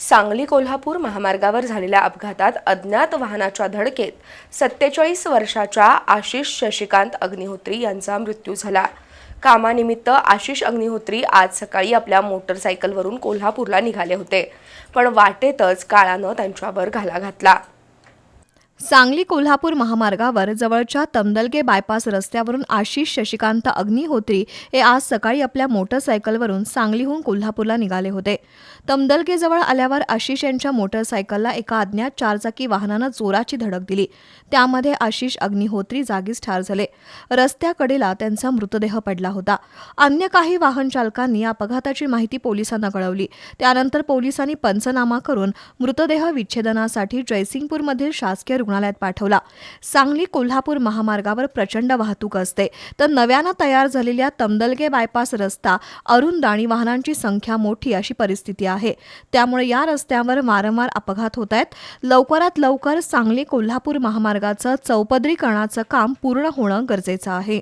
सांगली कोल्हापूर महामार्गावर झालेल्या अपघातात अज्ञात वाहनाच्या धडकेत सत्तेचाळीस वर्षाच्या आशिष शशिकांत अग्निहोत्री यांचा मृत्यू झाला. कामानिमित्त आशिष अग्निहोत्री आज सकाळी आपल्या मोटरसायकलवरून कोल्हापूरला निघाले होते पण वाटेतच काळानं त्यांच्यावर घाला घातला. सांगली कोल्हापूर महामार्गावर जवळच्या तमदलगे बायपास रस्त्यावरून आशिष शशिकांत अग्निहोत्री हे आज सकाळी आपल्या मोटरसायकलवरून सांगलीहून कोल्हापूरला निघाले होते. तमदलगेजवळ आल्यावर आशिष यांच्या मोटरसायकलला एका अज्ञात चारचाकी वाहनानं जोराची धडक दिली. त्यामध्ये आशिष अग्निहोत्री जागीच ठार झाले. रस्त्याकडेला त्यांचा मृतदेह पडला होता. अन्य काही वाहन चालकांनी या अपघाताची माहिती पोलिसांना कळवली. त्यानंतर पोलिसांनी पंचनामा करून मृतदेह विच्छेदनासाठी जयसिंगपूरमधील शासकीय रुग्णालयात पाठवला. सांगली कोल्हापूर महामार्गावर प्रचंड वाहतूक असते. तर नव्यानं तयार झालेल्या तमदलगे बायपास रस्ता अरुंद आणि वाहनांची संख्या मोठी अशी परिस्थिती आहे. त्यामुळे या रस्त्यावर वारंवार अपघात होत आहेत. लवकरात लवकर सांगली कोल्हापूर महामार्गाचं चौपदरीकरणाचं काम पूर्ण होणं गरजेचं आहे.